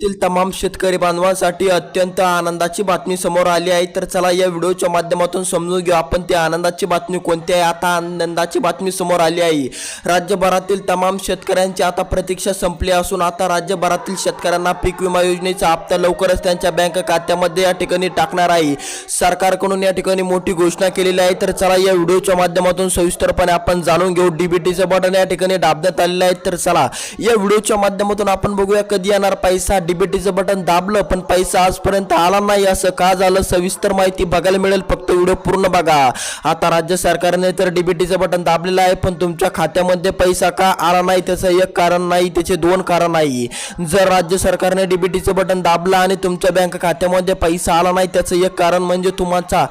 तील तमाम शेतकरी बांधवांसाठी अत्यंत आनंदाची बातमी समोर आली आहे. तर चला या व्हिडिओच्या माध्यमातून समजून घेऊ. आपण त्या आनंदाची बातमी कोणती आहे? आता आनंदाची बातमी समोर आली आहे. राज्यभरातील तमाम शेतकऱ्यांची आता प्रतीक्षा संपली असून आता राज्यभरातील शेतकऱ्यांना पीक विमा योजनेचा हप्ता लवकरच त्यांच्या बँक खात्यामध्ये या ठिकाणी टाकणार आहे. सरकारकडून या ठिकाणी मोठी घोषणा केलेली आहे. तर चला या व्हिडिओच्या माध्यमातून सविस्तरपणे आपण जाणून घेऊ. डीबीटीचं बटन या ठिकाणी दाबण्यात आलेलं आहे. तर चला या व्हिडिओच्या माध्यमातून आपण बघूया कधी येणार पैसा. डीबीटीचं बटन दाबलं पण पैसा आजपर्यंत आला नाही असं का झालं? सविस्तर माहिती बघायला मिळेल. फक्त व्हिडिओ पूर्ण बघा. आता राज्य सरकारने तर डीबीटीचं बटन दाबलेलं आहे पण तुमच्या खात्यामध्ये पैसा का आला नाही? त्याचं एक कारण नाही त्याचे दोन कारण नाही. जर राज्य सरकारने डीबीटीचं बटन दाबलं आणि तुमच्या बँक खात्यामध्ये पैसा आला नाही त्याचं एक कारण म्हणजे तुमचा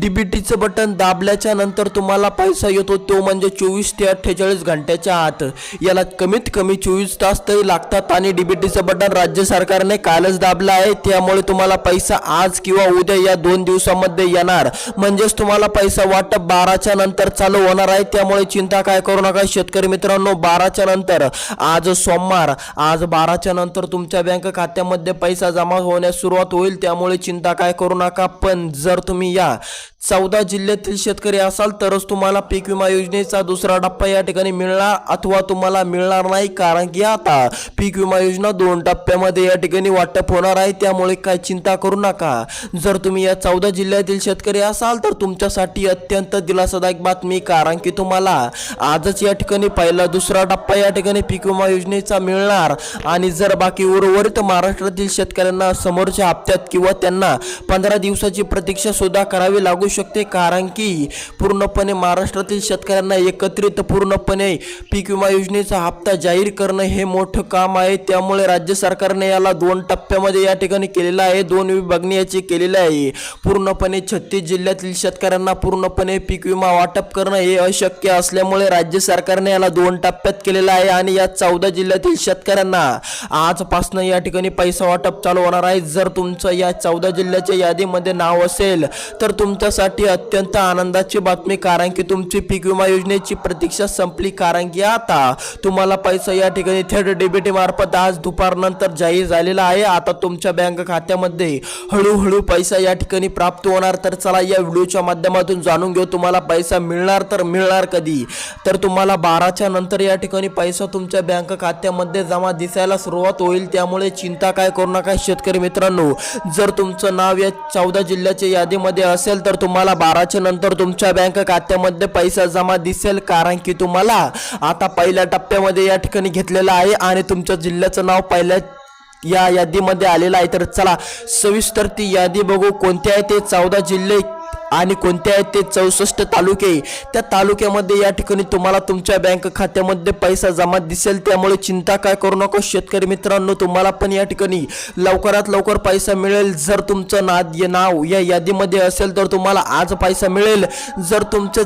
डीबीटीचं बटन दाबल्याच्या नंतर तुम्हाला पैसा येतो तो म्हणजे चोवीस ते अठ्ठेचाळीस घंट्याच्या आत. याला कमीत कमी चोवीस तास तरी लागतात आणि डीबीटीचं बटन राज्य सरकारने कालच दाबला आहे त्यामुळे तुम्हाला पैसा आज किंवा उद्या या दोन दिवसामध्ये येणार. म्हणजेच तुम्हाला पैसा वाटप बाराच्या नंतर चालू होणार आहे त्यामुळे चिंता काय करू नका. शेतकरी मित्रांनो बाराच्या नंतर आज सोमवार आज बाराच्या नंतर तुमच्या बँक खात्यामध्ये पैसा जमा होण्यास सुरुवात होईल त्यामुळे चिंता काय करू नका. पण जर तुम्ही या चौदा जिल्ह्यातील शेतकरी असाल तरच तुम्हाला पीक विमा योजनेचा दुसरा टप्पा या ठिकाणी मिळणार अथवा तुम्हाला मिळणार नाही कारण की आता पीक विमा योजना दोन टप्प्यामध्ये या ठिकाणी वाटप होणार आहे. त्यामुळे काय चिंता करू नका. जर तुम्ही या चौदा जिल्ह्यातील शेतकरी असाल तर तुमच्यासाठी अत्यंत दिलासादायक बातमी कारण की तुम्हाला आजच या ठिकाणी पहिला दुसरा टप्पा या ठिकाणी पीक विमा योजनेचा मिळणार. आणि जर बाकी उर्वरित महाराष्ट्रातील शेतकऱ्यांना समोरच्या हप्त्यात किंवा त्यांना पंधरा दिवसाची प्रतीक्षा सुद्धा करावी लागू शकते. कारण की पूर्णपणे महाराष्ट्रातील शेतकऱ्यांना एकत्रित पूर्णपणे पीक विमा योजनेचा हप्ता जाहीर करणं हे मोठं काम आहे. त्यामुळे राज्य सरकारने याला दोन टप्प्यामध्ये या ठिकाणी केलेलं आहे. दोन विभागणी याची केलेले आहे. पूर्णपणे छत्तीस जिल्ह्यातील शेतकऱ्यांना पूर्णपणे पीक विमा वाटप करणं हे अशक्य असल्यामुळे राज्य सरकारने याला दोन टप्प्यात केलेलं आहे आणि या चौदा जिल्ह्यातील शेतकऱ्यांना आजपासनं या ठिकाणी पैसा वाटप चालू होणार आहे. जर तुमचं या चौदा जिल्ह्याच्या यादीमध्ये नाव असेल तर तुमच्यासाठी अत्यंत आनंदाची बातमी कारण की तुमची पीक विमा योजनेची प्रतीक्षा संपली. कारण की आता तुम्हाला पैसा या ठिकाणी थेट डीबीटी मार्फत आज दुपारनंतर जाहीर झालेला आहे. आता तुमच्या बँक खात्यामध्ये हळूहळू पैसा या ठिकाणी प्राप्त होणार. तर चला या व्हिडिओच्या माध्यमातून जाणून घेऊ तुम्हाला पैसा मिळणार तर मिळणार कधी? तर तुम्हाला बाराच्या नंतर या ठिकाणी पैसा तुमच्या बँक खात्यामध्ये जमा दिसायला सुरुवात होईल. त्यामुळे चिंता काय करू नका शेतकरी मित्रांनो. जर तुमचं नाव या चौदा जिल्ह्याच्या यादीमध्ये असेल तर तुम्हाला तुम्हाला बाराच्या नंतर तुमच्या बँक खात्यामध्ये पैसा जमा दिसेल कारण की तुम्हाला आता पहिल्या टप्प्यामध्ये या ठिकाणी घेतलेला आहे आणि तुमच्या जिल्ह्याचं नाव पहिल्या या यादीमध्ये आलेलं आहे. तर चला सविस्तर ती यादी बघू कोणते आहे ते? चौदा जिल्हे आणि कोणते आहेत ते चौसष्ट तालुके? त्या तालुक्यामध्ये या ठिकाणी तुम्हाला तुमच्या बँक खात्यामध्ये पैसा जमा दिसेल. त्यामुळे चिंता काय करू नका. शेतकरी मित्रांनो तुम्हाला पण या ठिकाणी लवकरात लवकर पैसा मिळेल. जर तुमचं नाद नाव या यादीमध्ये असेल तर तुम्हाला आज पैसा मिळेल. जर तुमचं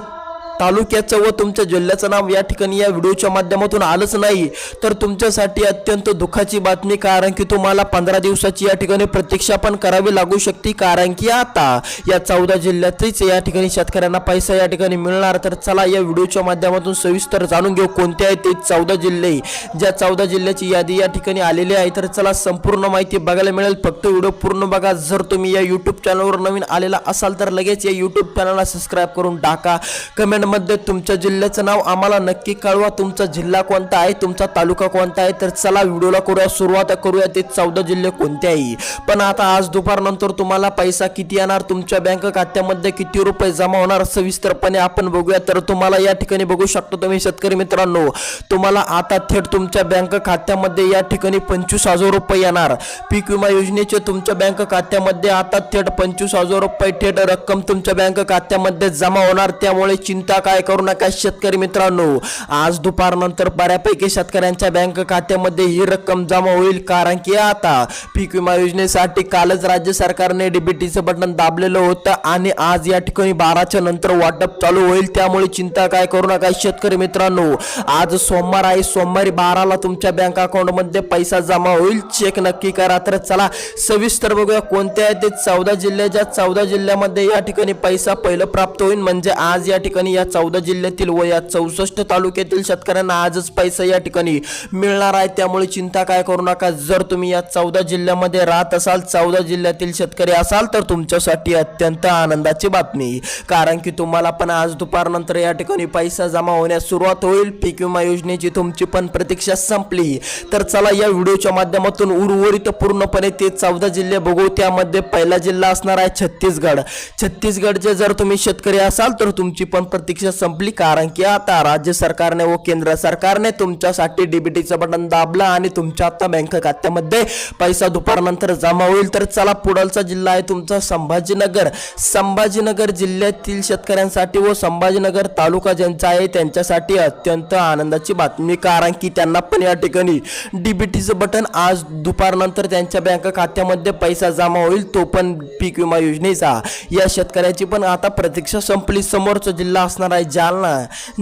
तालुक्याचं व तुमच्या जिल्ह्याचं नाव या ठिकाणी या व्हिडिओच्या माध्यमातून आलंच नाही. तर तुमच्यासाठी अत्यंत दुःखाची बातमी कारण की तुम्हाला पंधरा दिवसाची या ठिकाणी प्रतीक्षा पण करावी लागू शकते कारण की आता या चौदा जिल्ह्यातच या ठिकाणी शेतकऱ्यांना पैसा या ठिकाणी मिळणार. तर चला या व्हिडिओच्या माध्यमातून सविस्तर जाणून घेऊ कोणते आहेत ते चौदा जिल्हे. ज्या चौदा जिल्ह्याची यादी या ठिकाणी आलेली आहे तर चला संपूर्ण माहिती बघायला मिळेल. फक्त व्हिडिओ पूर्ण बघा. जर तुम्ही या यूट्यूब चॅनलवर नवीन आलेला असाल तर लगेच या यूट्यूब चॅनलला सबस्क्राईब करून टाका. कमेंट कमेंटमध्ये तुमच्या जिल्ह्याचं नाव आम्हाला नक्की कळवा. तुमचा जिल्हा कोणता आहे? तुमचा तालुका कोणता आहे? तर चला व्हिडिओला करूया सुरुवात करूया. ते चौदा जिल्हे कोणते आहे पण आता आज दुपारनंतर तुम्हाला पैसा किती येणार? तुमच्या बँक खात्यामध्ये किती रुपये जमा होणार? सविस्तरपणे आपण बघूया. तर तुम्हाला या ठिकाणी बघू शकतो तुम्ही शेतकरी मित्रांनो. तुम्हाला आता थेट तुमच्या बँक खात्यामध्ये या ठिकाणी पंचवीस हजार रुपये येणार. पीक विमा योजनेचे तुमच्या बँक खात्यामध्ये आता थेट पंचवीस हजार रुपये थेट रक्कम तुमच्या बँक खात्यामध्ये जमा होणार. त्यामुळे चिंता काय करू नका शेतकरी मित्रांनो. आज दुपारनंतर बऱ्यापैकी शेतकऱ्यांच्या बँक खात्यामध्ये ही रक्कम जमा होईल कारण की आता पीक विमा योजनेसाठी कालच राज्य सरकारने डीबीटीचं बटन दाबलेलं होतं आणि आज या ठिकाणी बाराच्या नंतर वाटप चालू होईल. त्यामुळे चिंता काय करू नका शेतकरी मित्रांनो. आज सोमवार आहे. सोमवारी बाराला तुमच्या बँक अकाउंटमध्ये पैसा जमा होईल. चेक नक्की करा तर चला सविस्तर बघूया कोणत्या आहे ते. चौदा जिल्ह्याच्या चौदा जिल्ह्यामध्ये या ठिकाणी पैसा पहिलं प्राप्त होईल. म्हणजे आज या ठिकाणी या या चौदा जिल्ह्यातील व या चौसष्ट तालुक्यातील शेतकऱ्यांना आजच पैसा या ठिकाणी मिळणार आहे. त्यामुळे चिंता काय करू नका. जर तुम्ही या चौदा जिल्ह्यामध्ये राहत असाल चौदा जिल्ह्यातील शेतकरी असाल तर तुमच्यासाठी अत्यंत आनंदाची बातमी. कारण की तुम्हाला पण आज दुपारनंतर या ठिकाणी पैसा जमा होण्यास सुरुवात होईल. पीक विमा योजनेची तुमची पण प्रतीक्षा संपली. तर चला या व्हिडिओच्या माध्यमातून उर्वरित पूर्णपणे ते चौदा जिल्हे बघू. त्यामध्ये पहिला जिल्हा असणार आहे छत्तीसगड. छत्तीसगडचे जर तुम्ही शेतकरी असाल तर तुमची पण प्रतीक्षा संपली कारण की आता राज्य सरकारने व केंद्र सरकारने तुमच्यासाठी डीबीटीचं बटन दाबलं आणि तुमच्या आता बँक खात्यामध्ये पैसा दुपारनंतर जमा होईल. तर चला पुढलचा जिल्हा आहे तुमचा संभाजीनगर. संभाजीनगर जिल्ह्यातील शेतकऱ्यांसाठी व संभाजीनगर तालुका ज्यांचा आहे त्यांच्यासाठी अत्यंत आनंदाची बातमी. कारण की त्यांना पण या ठिकाणी डीबीटीचं बटन आज दुपारनंतर त्यांच्या बँक खात्यामध्ये पैसा जमा होईल. तो पण पीक विमा योजनेचा. या शेतकऱ्याची पण आता प्रतीक्षा संपली. समोरचा जिल्हा असणार आहे जालना.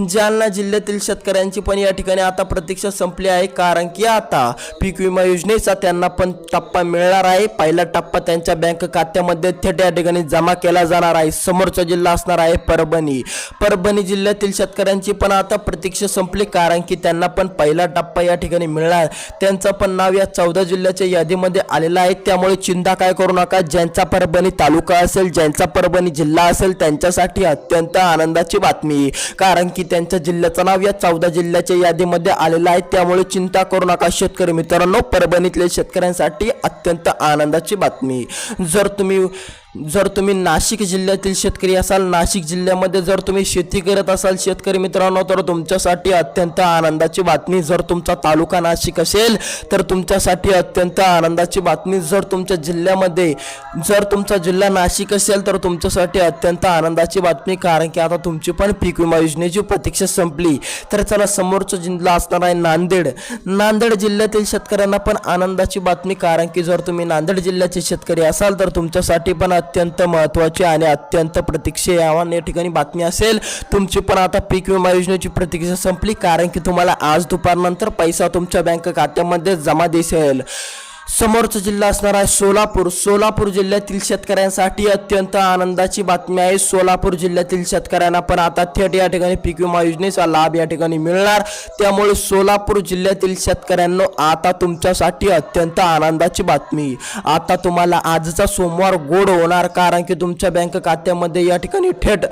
जालना जिल्ह्यातील शेतकऱ्यांची पण या ठिकाणी आता प्रतीक्षा संपली आहे. कारण की आता पीक विमा योजनेचा त्यांना पण टप्पा मिळणार आहे. पहिला टप्पा त्यांच्या बँक खात्यामध्ये थेट या ठिकाणी जमा केला जाणार आहे. समोरचा जिल्हा असणार आहे परभणी. परभणी जिल्ह्यातील शेतकऱ्यांची पण आता प्रतीक्षा संपली. कारण की त्यांना पण पहिला टप्पा या ठिकाणी मिळणार. त्यांचं पण नाव या चौदा जिल्ह्याच्या यादीमध्ये आलेलं आहे. त्यामुळे चिंता काय करू नका. ज्यांचा परभणी तालुका असेल ज्यांचा परभणी जिल्हा असेल त्यांच्यासाठी अत्यंत आनंदाची बात बातमी. कारण की त्यांच्या जिल्ह्याचं नाव या चौदा जिल्ह्याच्या यादीमध्ये आलेलं आहे. त्यामुळे चिंता करू नका शेतकरी मित्रांनो. परभणीतल्या शेतकऱ्यांसाठी अत्यंत आनंदाची बातमी. जर तुम्ही जर तुम्ही नाशिक जिल्ह्यातील शेतकरी असाल नाशिक जिल्ह्यामध्ये जर तुम्ही शेती करत असाल शेतकरी मित्रांनो तर तुमच्यासाठी अत्यंत आनंदाची बातमी जर तुमचा तालुका नाशिक असेल तर तुमच्यासाठी अत्यंत आनंदाची बातमी जर तुमच्या जिल्ह्यामध्ये जर तुमचा जिल्हा नाशिक असेल तर तुमच्यासाठी अत्यंत आनंदाची बातमी कारण की आता तुमची पण पीक विमा योजनेची प्रतीक्षा संपली. तर चला समोरचा जिल्हा असणार आहे नांदेड. नांदेड जिल्ह्यातील शेतकऱ्यांना पण आनंदाची बातमी कारण की जर तुम्ही नांदेड जिल्ह्याचे शेतकरी असाल तर तुमच्यासाठी पण अत्यंत महत्त्वाची आणि अत्यंत प्रतीक्षेयावान या ठिकाणी बातमी असेल तुमची पण आता पीक विमा योजनेची प्रतीक्षा संपली. कारण की तुम्हाला आज दुपारनंतर पैसा तुमच्या बँक खात्यामध्ये जमा दिसेल. समोरचा जिल्हा असणार आहे सोलापूर. सोलापूर जिल्ह्यातील शेतकऱ्यांसाठी अत्यंत आनंदाची बातमी आहे. सोलापूर जिल्ह्यातील शेतकऱ्यांना पण आता थेट या ठिकाणी पीक विमा योजनेचा लाभ या ठिकाणी मिळणार. त्यामुळे सोलापूर जिल्ह्यातील शेतकऱ्यांना आता तुमच्यासाठी अत्यंत आनंदाची बातमी. आता तुम्हाला आजचा सोमवार गोड होणार कारण की तुमच्या बँक खात्यामध्ये या ठिकाणी थेट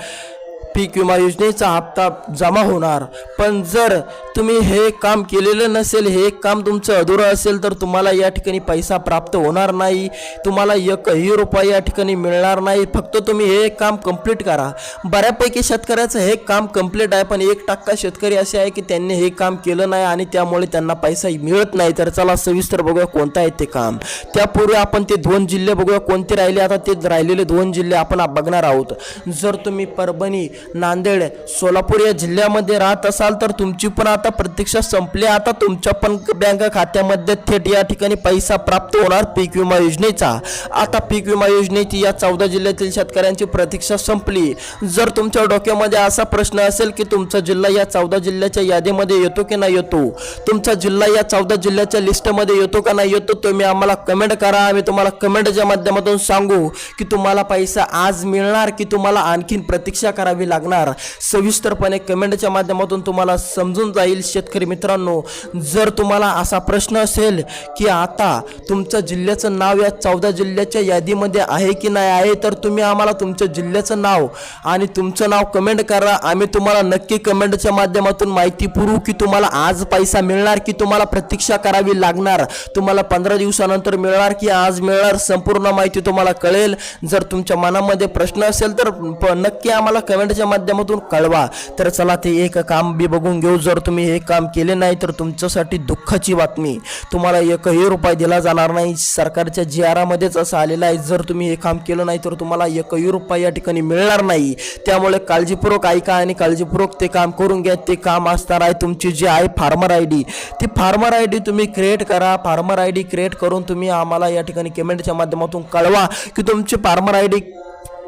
पीक विमा योजनेचा हप्ता जमा होणार. पण जर तुम्ही हे काम केलेलं नसेल हे काम तुमचं अधुरं असेल तर तुम्हाला या ठिकाणी पैसा प्राप्त होणार नाही. तुम्हाला एकही रुपया या ठिकाणी मिळणार नाही. फक्त तुम्ही हे काम कंप्लीट करा. बऱ्यापैकी शेतकऱ्याचं हे काम कंप्लीट आहे पण एक टक्का शेतकरी असे आहे की त्यांनी हे काम केलं नाही आणि त्यामुळे त्यांना पैसा मिळत नाही. तर चला सविस्तर बघूया कोणतं आहे ते काम. त्यापूर्वी आपण ते दोन जिल्हे बघूया. कोणते राहिले? आता ते राहिलेले दोन जिल्हे आपण बघणार आहोत. जर तुम्ही परभणी नांदेड सोलापूर या जिल्ह्यामध्ये राहत असाल तर तुमची पण आता आता प्रतीक्षा संपली. आता तुमच्या पण बँक खात्यामध्ये थेट या ठिकाणी पैसा प्राप्त होणार पीक विमा योजनेचा. आता पीक विमा योजनेची या चौदा जिल्ह्यातील शेतकऱ्यांची प्रतीक्षा संपली. जर तुमच्या डोक्यामध्ये असा प्रश्न असेल की तुमचा जिल्हा या चौदा जिल्ह्याच्या यादीमध्ये येतो की नाही येतो? तुमचा जिल्हा या चौदा जिल्ह्याच्या लिस्टमध्ये येतो का नाही येतो? तुम्ही आम्हाला कमेंट करा. आम्ही तुम्हाला कमेंटच्या माध्यमातून सांगू की तुम्हाला पैसा आज मिळणार की तुम्हाला आणखीन प्रतीक्षा करावी लागणार? सविस्तरपणे कमेंटच्या माध्यमातून तुम्हाला समजून जाईल. शेतकरी मित्रांनो. जर तुम्हाला असा प्रश्न असेल की आता तुमच्या जिल्ह्याचं नाव या चौदा जिल्ह्याच्या यादीमध्ये आहे की नाही आहे तर तुम्ही आम्हाला तुमच्या जिल्ह्याचं नाव आणि तुमचं नाव कमेंट करा. आम्ही तुम्हाला नक्की कमेंटच्या माध्यमातून माहिती पुरवू की तुम्हाला आज पैसा मिळणार की तुम्हाला प्रतीक्षा करावी लागणार. तुम्हाला पंधरा दिवसानंतर मिळणार की आज मिळणार संपूर्ण माहिती तुम्हाला कळेल. जर तुमच्या मनामध्ये प्रश्न असेल तर नक्की आम्हाला कमेंटच्या माध्यमातून कळवा. तर चला ते एक काम बी बघून घेऊ. जर तुम्ही हे काम केले नाही तर तुमच्यासाठी दुःखाची बातमी. तुम्हाला एकही रुपये दिला जाणार नाही. सरकारच्या जी आरामध्येच असं आलेलं आहे. जर तुम्ही हे काम केलं नाही तर तुम्हाला एकही रुपये या ठिकाणी मिळणार नाही. त्यामुळे काळजीपूर्वक ऐका आणि काळजीपूर्वक ते काम करून घ्या. ते काम असणार आहे तुमची जी आहे फार्मर आय डी. ती फार्मर आय डी तुम्ही क्रिएट करा. फार्मर आय डी क्रिएट करून तुम्ही आम्हाला या ठिकाणी कमेंटच्या माध्यमातून कळवा की तुमची फार्मर आय डी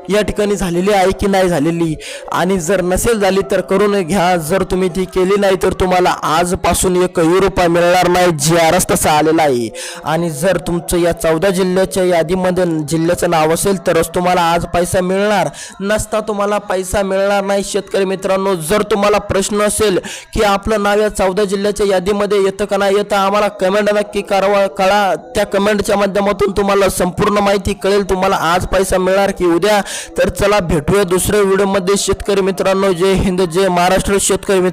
या ठिकाणी झालेली आहे की नाही झालेली? आणि जर नसेल झाली तर करून घ्या. जर तुम्ही ती केली नाही तर तुम्हाला आजपासून एक रुपया मिळणार नाही. जी आर एस तसा आलेला आहे. आणि जर तुमचं या चौदा जिल्ह्याच्या यादीमध्ये जिल्ह्याचं नाव असेल तरच तुम्हाला आज पैसा मिळणार. नसता तुम्हाला पैसा मिळणार नाही. शेतकरी मित्रांनो जर तुम्हाला प्रश्न असेल की आपलं नाव या चौदा जिल्ह्याच्या यादीमध्ये येतं का नाही येतं आम्हाला कमेंट नक्की करावा कळा. त्या कमेंटच्या माध्यमातून तुम्हाला संपूर्ण माहिती कळेल. तुम्हाला आज पैसा मिळणार की उद्या. तर चला भेटूया दुसऱ्या व्हिडिओमध्ये शेतकरी मित्रांनो जय हिंद जय महाराष्ट्र. शेतकरी